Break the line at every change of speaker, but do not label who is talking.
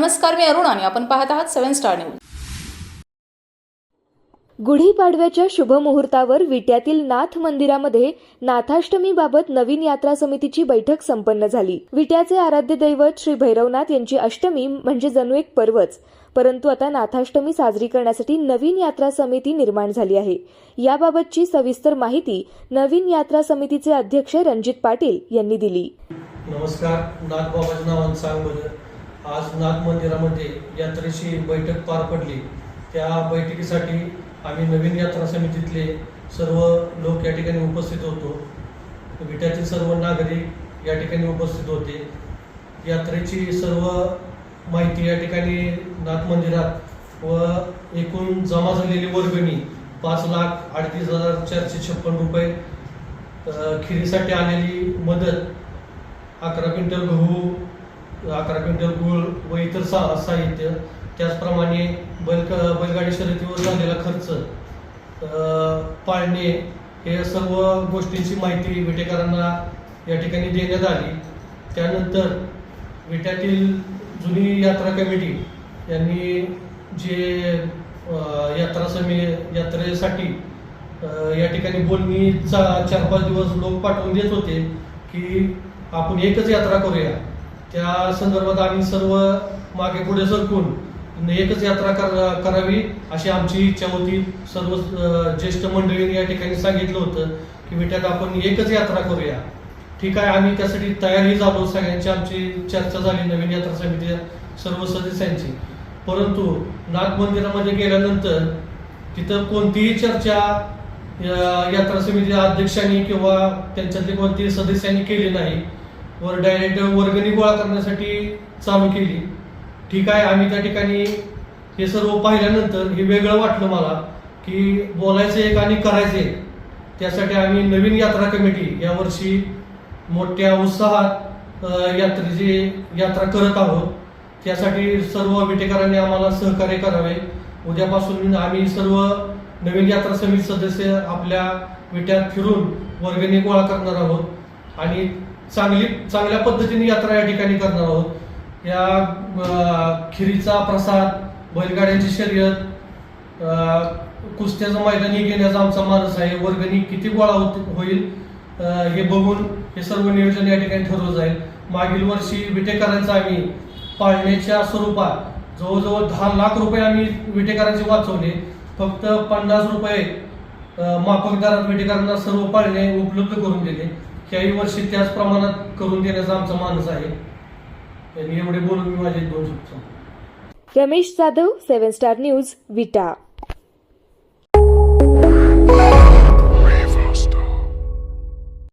नमस्कार मी अरुण आणि आपण पाहत आहात सेव्हन स्टार न्यूज.
गुढीपाडव्याच्या शुभ मुहूर्तावर विट्यातील नाथ मंदिरामध्ये नाथाष्टमीबाबत नवीन यात्रा समितीची बैठक संपन्न झाली. विट्याचे आराध्य दैवत श्री भैरवनाथ यांची अष्टमी म्हणजे जणू एक पर्वच. परंतु आता नाथाष्टमी साजरी करण्यासाठी नवीन यात्रा समिती निर्माण झाली आहे. याबाबतची सविस्तर माहिती नवीन यात्रा समितीचे अध्यक्ष रणजित पाटील यांनी दिली.
नमस्कार आज नाथ मंदिरामध्ये यात्रेची बैठक पार पडली. त्या बैठकीसाठी आम्ही नवीन यात्रा समितीतले सर्व लोक या ठिकाणी उपस्थित होतो. विट्यातील सर्व नागरिक या ठिकाणी उपस्थित होते. यात्रेची सर्व माहिती या ठिकाणी नाथ मंदिरात व एकूण जमा झालेली वर्गणी पाच लाख अडतीस हजार चारशे छप्पन रुपये खिरीसाठी आलेली मदत अकरा क्विंटल गहू अकरा क्विंटल गूळ व इतर सा साहित्य. त्याचप्रमाणे बैल बैलगाडी शर्यतीवर झालेला खर्च पाळणे हे सर्व गोष्टींची माहिती विटेकरांना या ठिकाणी देण्यात आली. त्यानंतर विट्यातील जुनी यात्रा कमिटी यांनी जे यात्रा समी यात्रेसाठी या ठिकाणी बोलणीचा चार पाच दिवस लोक पाठवून देत होते की आपण एकच यात्रा करूया. त्या संदर्भात आम्ही सर्व मागे पुढे सरकून एकच यात्रा कर करावी अशी आमची इच्छा होती. सर्व ज्येष्ठ मंडळींनी या ठिकाणी सांगितलं होतं की विट्यात आपण एकच यात्रा करूया. ठीक आहे आम्ही त्यासाठी तयारी झालो सगळ्यांची आमची चर्चा झाली नवीन यात्रा समिती सर्व सदस्यांची. परंतु नाथ मंदिरामध्ये गेल्यानंतर तिथं कोणतीही चर्चा यात्रा समिती अध्यक्षांनी किंवा त्यांच्यातले कोणतेही सदस्यांनी केली नाही. वर डायरेक्ट वर्गणी गोळा करण्यासाठी चालू केली. ठीक आहे आम्ही त्या ठिकाणी हे सर्व पाहिल्यानंतर हे वेगळं वाटलं मला की बोलायचं एक आणि करायचं एक. त्यासाठी आम्ही नवीन यात्रा कमिटी यावर्षी मोठ्या उत्साहात यात्रेची यात्रा करत आहोत. त्यासाठी सर्व विटेकरांनी आम्हाला सहकार्य करावे. उद्यापासून आम्ही सर्व नवीन यात्रा समिती सदस्य आपल्या विट्यात फिरून वर्गणी गोळा करणार आहोत. आणि चांगली चांगल्या पद्धतीने यात्रा या ठिकाणी करणार आहोत. या खिरीचा प्रसाद बैलगाड्यांची शर्यत कुस्त्याचं मैदान हे घेण्याचा आमचा मानस आहे. वर्गणी किती गोळा होत होईल हे बघून हे सर्व नियोजन या ठिकाणी ठरवलं जाईल. मागील वर्षी विटेकरांचा आम्ही पाळण्याच्या स्वरूपात जवळजवळ दहा लाख रुपये आम्ही विटेकरांचे वाचवले. फक्त पन्नास रुपये माफकदारात माफक दरात विटेकरांना सर्व पाळणे उपलब्ध करून दिले. याही वर्षी त्याच प्रमाणात करून देण्याचा आमचा मानस आहे. त्यांनी एवढे बोलून मी माझे दोन शब्द
Ramesh Jadhav seven star news Vita.